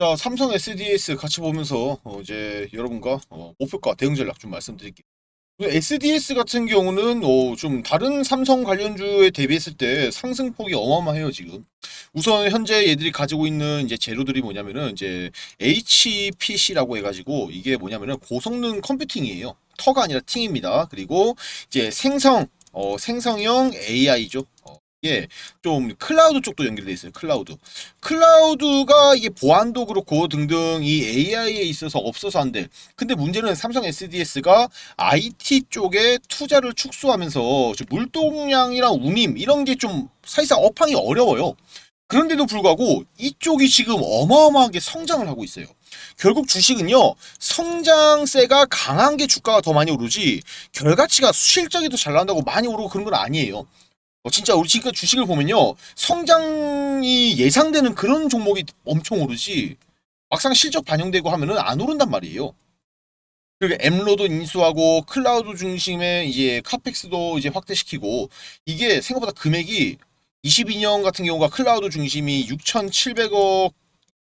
자, 삼성 SDS 같이 보면서 어, 이제 여러분과 어, 목표가 대응 전략 좀 말씀드릴게요. SDS 같은 경우는 어, 좀 다른 삼성 관련주에 대비했을 때 상승폭이 어마어마해요 지금. 우선 현재 얘들이 가지고 있는 이제 재료들이 뭐냐면은 이제 HPC라고 해가지고 이게 뭐냐면은 고성능 컴퓨팅이에요. 터가 아니라 팅입니다. 그리고 이제 생성 어, 생성형 AI죠. 어, 이게 좀 클라우드 쪽도 연결돼 있어요. 클라우드. 클라우드가 이게 보안도 그렇고 등등 이 AI에 있어서 없어서 안 돼. 근데 문제는 삼성 SDS가 IT 쪽에 투자를 축소하면서 좀 물동량이랑 운임 이런 게 좀 사실상 업황이 어려워요. 그런데도 불구하고 이쪽이 지금 어마어마하게 성장을 하고 있어요. 결국 주식은요 성장세가 강한 게 주가가 더 많이 오르지 결과치가 실적이 더 잘 나온다고 많이 오르고 그런 건 아니에요. 어, 진짜 우리 지금 주식을 보면요 성장이 예상되는 그런 종목이 엄청 오르지 막상 실적 반영되고 하면은 안 오른단 말이에요. 그리고 엠로도 인수하고 클라우드 중심의 이제 카펙스도 이제 확대시키고 이게 생각보다 금액이 22년 같은 경우가 클라우드 중심이 6,700억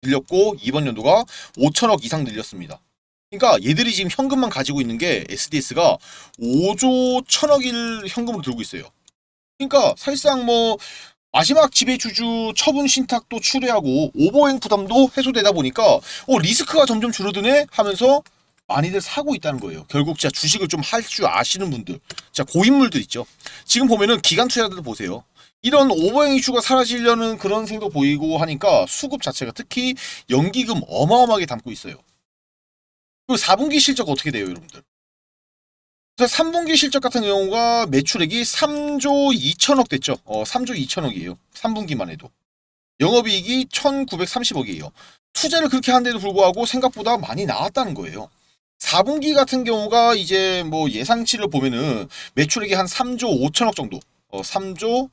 늘렸고 이번 연도가 5천억 이상 늘렸습니다. 그러니까 얘들이 지금 현금만 가지고 있는 게 SDS가 5조 1천억일 현금을 들고 있어요. 그러니까 사실상 뭐 마지막 지배주주 처분 신탁도 추례하고 오버행 부담도 해소되다 보니까 어 리스크가 점점 줄어드네 하면서 많이들 사고 있다는 거예요. 결국 진짜 주식을 좀 할 줄 아시는 분들, 진짜 고인물들 있죠. 지금 보면은 기관 투자들 보세요. 이런 오버행 이슈가 사라지려는 그런 생도 보이고 하니까 수급 자체가 특히 연기금 어마어마하게 담고 있어요. 그 4분기 실적 어떻게 돼요, 여러분들? 그래서 3분기 실적 같은 경우가 매출액이 3조 2천억 됐죠. 어, 3조 2천억이에요. 3분기만 해도. 영업이익이 1,930억이에요. 투자를 그렇게 한데도 불구하고 생각보다 많이 나왔다는 거예요. 4분기 같은 경우가 이제 뭐 예상치를 보면은 매출액이 한 3조 5천억 정도. 어, 3조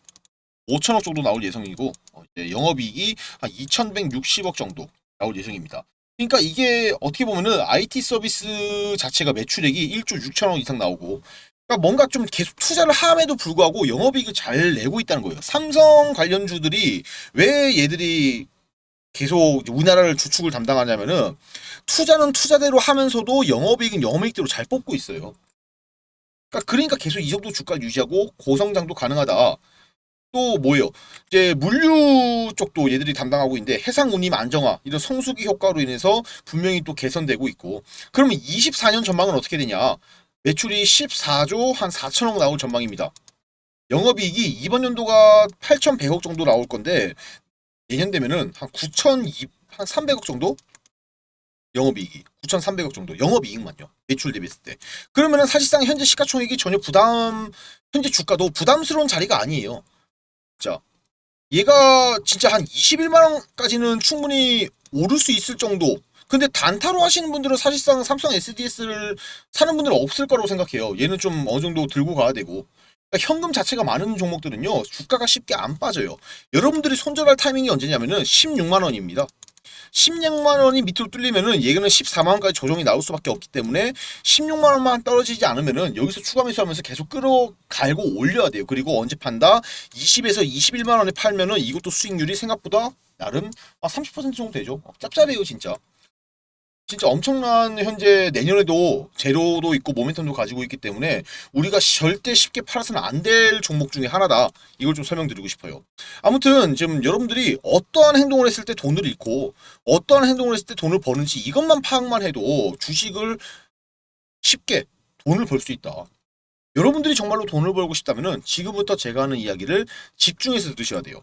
5천억 정도 나올 예정이고 어, 이제 영업이익이 한 2,160억 정도 나올 예정입니다. 그러니까 이게 어떻게 보면은 IT 서비스 자체가 매출액이 1조 6천억 이상 나오고 그러니까 뭔가 좀 계속 투자를 함에도 불구하고 영업이익을 잘 내고 있다는 거예요. 삼성 관련주들이 왜 얘들이 계속 우리나라를 주축을 담당하냐면은 투자는 투자대로 하면서도 영업이익은 영업이익대로 잘 뽑고 있어요. 그러니까 그러니까 계속 이 정도 주가를 유지하고 고성장도 가능하다. 또 뭐예요? 이제 물류 쪽도 얘들이 담당하고 있는데 해상 운임 안정화 이런 성수기 효과로 인해서 분명히 또 개선되고 있고 그러면 24년 전망은 어떻게 되냐? 매출이 14조 한 4천억 나올 전망입니다. 영업이익이 이번 연도가 8,100억 정도 나올 건데 내년 되면은 한 9,200, 한 300억 정도? 영업이익이 9,300억 정도 영업이익만요 매출 대비했을 때 그러면은 사실상 현재 시가총액이 전혀 부담 현재 주가도 부담스러운 자리가 아니에요 자 얘가 진짜 한 21만 원까지는 충분히 오를 수 있을 정도. 근데 단타로 하시는 분들은 사실상 삼성 SDS를 사는 분들은 없을 거라고 생각해요. 얘는 좀 어느 정도 들고 가야 되고. 그러니까 현금 자체가 많은 종목들은요 주가가 쉽게 안 빠져요. 여러분들이 손절할 타이밍이 언제냐면은 16만 원입니다 16만 원이 밑으로 뚫리면은 얘는 14만 원까지 조정이 나올 수밖에 없기 때문에 16만 원만 떨어지지 않으면은 여기서 추가 매수하면서 계속 끌어갈고 올려야 돼요. 그리고 언제 판다? 20에서 21만 원에 팔면은 이것도 수익률이 생각보다 나름 아, 30% 정도 되죠. 어, 짭짤해요 진짜. 진짜 엄청난 현재 내년에도 재료도 있고 모멘텀도 가지고 있기 때문에 우리가 절대 쉽게 팔아서는 안 될 종목 중에 하나다. 이걸 좀 설명드리고 싶어요. 아무튼 지금 여러분들이 어떠한 행동을 했을 때 돈을 잃고 어떠한 행동을 했을 때 돈을 버는지 이것만 파악만 해도 주식을 쉽게 돈을 벌 수 있다. 여러분들이 정말로 돈을 벌고 싶다면은 지금부터 제가 하는 이야기를 집중해서 들으셔야 돼요.